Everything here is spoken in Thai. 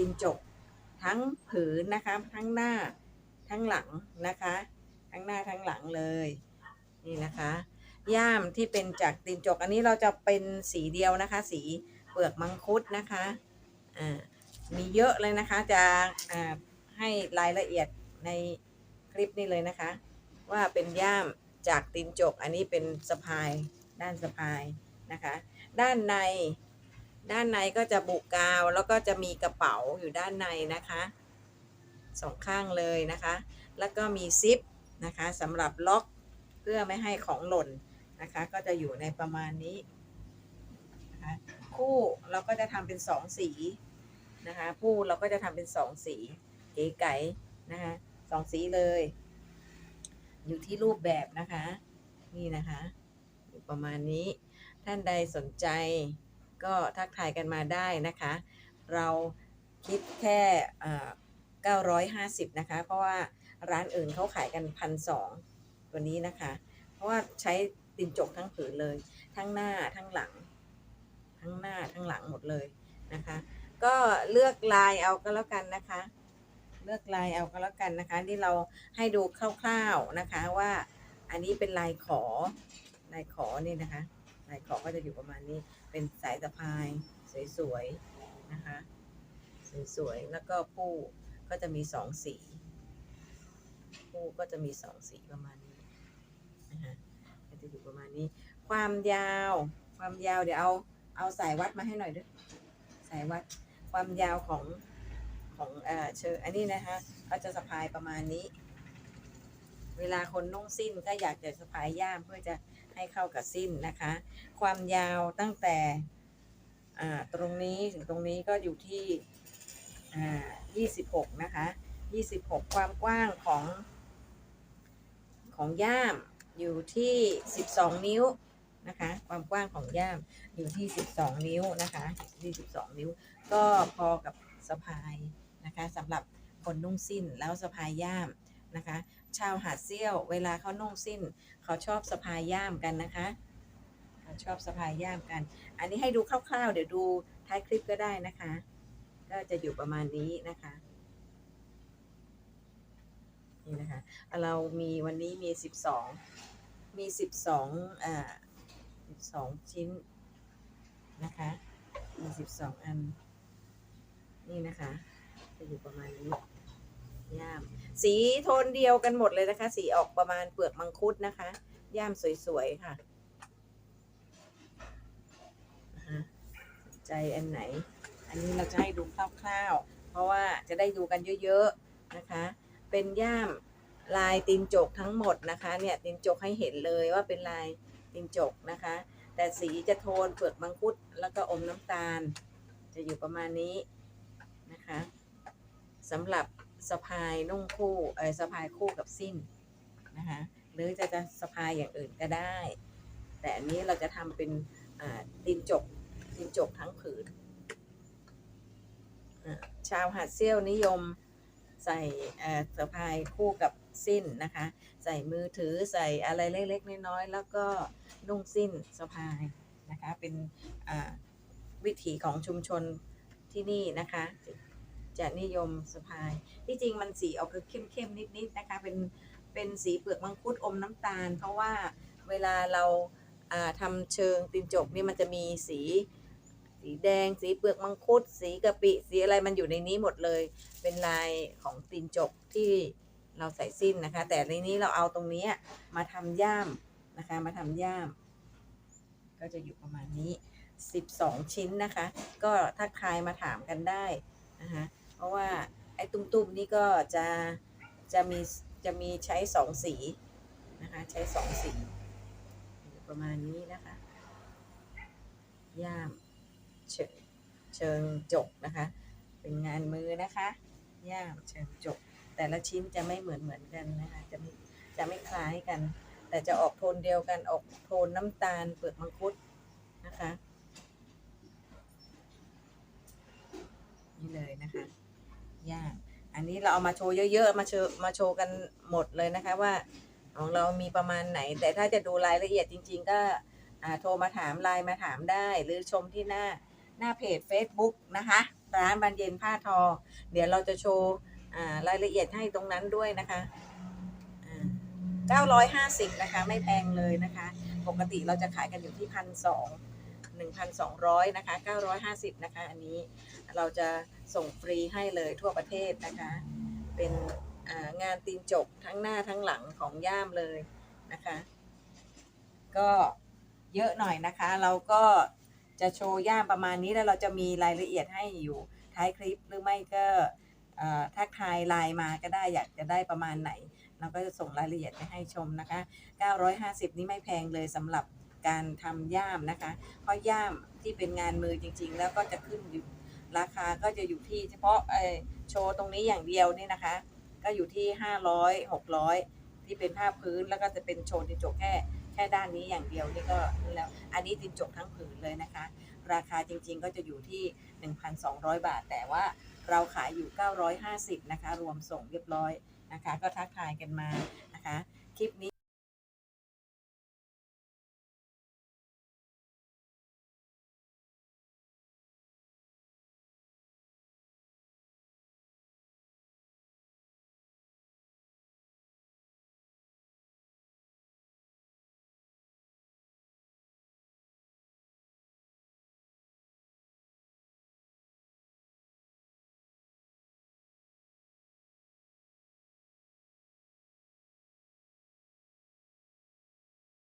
ตินจก ทั้งผืนนะคะทั้งหน้าทั้งหลังนะคะ ทั้งหน้าทั้งหลังเลยนี่นะคะ ย่ามที่เป็นจากตินจก อันนี้เราจะเป็นสีเดียวนะคะ สีเปลือกมังคุดนะคะอ่ามีเยอะเลยนะคะจะอ่าให้รายละเอียดในคลิปนี้เลยนะคะ ว่าเป็นย่ามจากตินจก อันนี้เป็นสะพายด้านสะพายนะคะ ด้านใน ด้านในก็จะบุกกาวแล้วก็จะมีกระเป๋าอยู่ด้านในนะคะสองข้างเลยนะคะ แล้วก็มีซิปนะคะสำหรับล็อกเพื่อไม่ให้ของหล่นนะคะ ก็จะอยู่ในประมาณนี้นะคะคู่เราก็จะทำเป็นสองสีนะคะคู่เราก็จะทำเป็นสองสีเก๋ไก๋นะคะสองสีเลย อยู่ที่รูปแบบนะคะ นี่นะคะอยู่ประมาณนี้ท่านใดสนใจ ก็ทักทายกันมาได้นะคะ เราคิดแค่เอ่อ950 นะคะ เพราะว่าร้านอื่นเขาขายกันพันสองตัวนี้นะคะ เพราะว่าใช้ตินจกทั้งผืนเลย ทั้งหน้าทั้งหลัง ทั้งหน้าทั้งหลังหมดเลยนะคะ ก็เลือกลายเอาก็แล้วกันนะคะ เลือกลายเอาก็แล้วกันนะคะ ที่เราให้ดูคร่าวๆนะคะว่าอันนี้เป็นลายขอลายขอนี่นะคะลายขอก็จะอยู่ประมาณนี้ เป็นสายสะพายสวยๆนะคะ สวยๆ แล้วก็ผู้ก็จะมีสองสี ผู้ก็จะมีสองสีประมาณนี้นะคะก็จะอยู่ประมาณนี้ ความยาว ความยาวเดี๋ยวเอาเอาสายวัดมาให้หน่อยด้วยสายวัดความยาวของของเอ่อเชออันนี้นะคะเขาจะสะพายประมาณนี้ เวลาคนนุ่งสิ้นก็อยากจะสะพายย่ามเพื่อจะ ให้เข้ากับสิ้นนะคะ ความยาวตั้งแต่ตรงนี้ถึงตรงนี้ก็อยู่ที่ 26 นะคะ 26 ความกว้างของของย่ามอยู่ที่ 12 นิ้วนะคะ ความกว้างของย่ามอยู่ที่ 12 นิ้วนะคะที่12 นิ้ว ก็พอกับสะพายนะคะสำหรับคนนุ่งสิ้นแล้วสะพายย่ามนะคะ ชาวหาดเซี่ยว เวลาเขานุ่งสิ้น เขาชอบสะพายย่ามกันนะคะเขาชอบสะพายย่ามกัน อันนี้ให้ดูคร่าวๆ เดี๋ยวดูท้ายคลิปก็ได้นะคะ ก็จะอยู่ประมาณนี้นะคะนี่นะคะเรามีวันนี้มีสิบสองมีสิบสองอ่าสิบสองชิ้นนะคะมีสิบสองอัน นี่นะคะ จะอยู่ประมาณนี้ ย่าม สีโทนเดียวกันหมดเลยนะคะ สีออกประมาณเปลือกมังคุดนะคะ ย่ามสวยๆค่ะใจอันไหน อันนี้เราจะให้ดูคร่าวๆ เพราะว่าจะได้ดูกันเยอะๆนะคะ เป็นย่ามลายตีนจกทั้งหมดนะคะ เนี่ยตีนจกให้เห็นเลยว่าเป็นลายตีนจกนะคะ แต่สีจะโทนเปลือกมังคุดแล้วก็อมน้ำตาล จะอยู่ประมาณนี้นะคะสำหรับ สะพายนุ่งคู่เออสะพายคู่กับสิ้นนะคะหรือจะจะสะพายอย่างอื่นก็ได้ แต่อันนี้เราจะทำเป็นอ่าตีนจกตีนจกทั้งผืนชาวหาดเซี่ยวนิยมใส่เอ่อสะพายคู่กับสิ้นนะคะ ใส่มือถือใส่อะไรเล็กๆน้อยๆแล้วก็นุ่งสิ้นสะพายนะคะ เป็นวิถีของชุมชนที่นี่นะคะ จะนิยมสะพาย ที่จริงมันสีออกคือเข้มๆนิดๆนะคะ เป็นเป็นสีเปลือกมังคุดอมน้ำตาล เพราะว่าเวลาเราอ่าทำเชิงตีนจกนี่มันจะมีสี สีแดง สีเปลือกมังคุด สีกะปิ สีอะไรมันอยู่ในนี้หมดเลย เป็นลายของตีนจกที่เราใส่สิ้นนะคะ แต่ในนี้เราเอาตรงนี้มาทำย่ามนะคะ มาทำย่าม ก็จะอยู่ประมาณนี้ 12 ชิ้นนะคะ ก็ถ้าใครมาถามกันได้นะคะ เพราะว่าไอ้ตุ้มๆนี่ก็จะจะมีจะมีใช้สองสีนะคะใช้สองสีประมาณนี้นะคะย่ามเชิงเชิงจกนะคะ เป็นงานมือนะคะย่ามเชิงจก แต่ละชิ้นจะไม่เหมือนเหมือนกันนะคะจะไม่จะไม่คล้ายกัน แต่จะออกโทนเดียวกันออกโทนน้ำตาลเปลือกมังคุดนะคะนี่เลยนะคะ ย่าง อันนี้เราเอามาโชว์เยอะๆมาโชว์มาโชว์กันหมดเลยนะคะว่าของเรามีประมาณไหน แต่ถ้าจะดูรายละเอียดจริง ๆ ก็โทรมาถามไลน์มาถามได้ หรือชมที่หน้าหน้าเพจ Facebook นะคะ ร้านบานเย็นผ้าทอ เดี๋ยวเราจะโชว์รายละเอียดให้ตรงนั้นด้วยนะคะ950 นะคะ ไม่แพงเลยนะคะ ปกติเราจะขายกันอยู่ที่พันสอง 1,200นะคะ950นะคะอันนี้เราจะส่งฟรีให้เลยทั่วประเทศนะคะ เป็นงานตีนจกทั้งหน้าทั้งหลังของย่ามเลยนะคะ ก็เยอะหน่อยนะคะ เราก็จะโชว์ย่ามประมาณนี้แล้วเราจะมีรายละเอียดให้อยู่ท้ายคลิปหรือไม่ก็เอ่อทักทยไลน์มาก็ได้อยากจะได้ประมาณไหน เราก็จะส่งรายละเอียดไปให้ชมนะคะ 950 นี่ไม่แพงเลยสำหรับ การทำย่ามนะคะ เพราะย่ามที่เป็นงานมือจริง ๆ แล้วก็จะขึ้นอยู่ราคาก็จะอยู่ที่เฉพาะเอ่อโชว์ตรงนี้อย่างเดียวนี่นะคะ ก็อยู่ที่ 500 600 ที่เป็นผ้าพื้นแล้วก็จะเป็นโชว์ตินจกแค่แค่ด้านนี้อย่างเดียวนี่ก็นี่แล้วอันนี้ตินจกทั้งผืนเลยนะคะ ราคาจริงๆก็จะอยู่ที่ 1,200 บาท แต่ว่าเราขายอยู่ 950 นะคะ รวมส่งเรียบร้อยนะคะ ก็ทักทายกันมานะคะ คลิปนี้